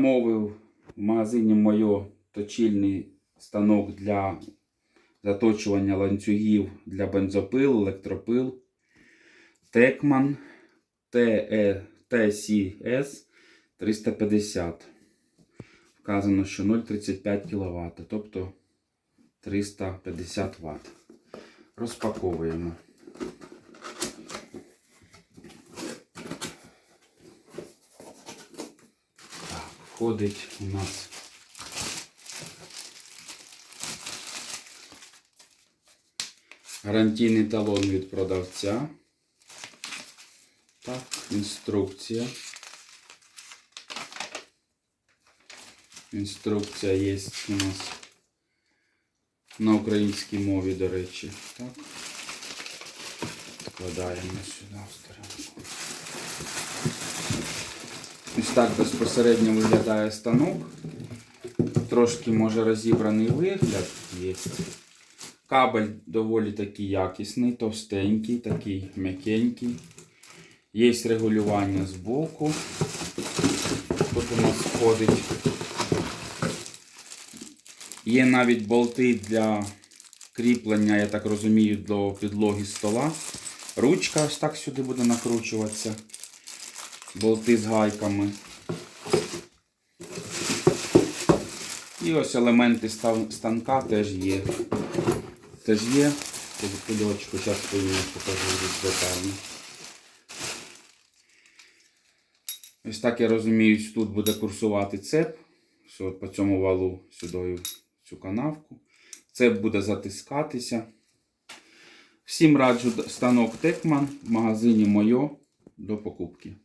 Замовив в магазині Мойо точильний станок для заточування ланцюгів для бензопил, електропил. Текман TCS 350. Вказано, що 0,35 кВт, тобто 350 Вт. Розпаковуємо. Так, входить у нас гарантійний талон від продавця. Так, інструкція. Інструкція є у нас на українській мові, до речі. Так. Вкладаємо сюди в сторонку. Ось так безпосередньо виглядає станок. Трошки може розібраний вигляд є. Кабель доволі такий якісний, товстенький, такий м'якенький. Є регулювання з боку. Тут у нас входить. Є навіть болти для кріплення, я так розумію, до підлоги стола. Ручка ось так сюди буде накручуватися. Болти з гайками. І ось елементи станка теж є. Теж є. Кульочку, зараз покажу детально. Ось так я розумію, тут буде курсувати цеп. По цьому валу сюди цю канавку. Цеп буде затискатися. Всім раджу станок Текман в магазині Мойо до покупки.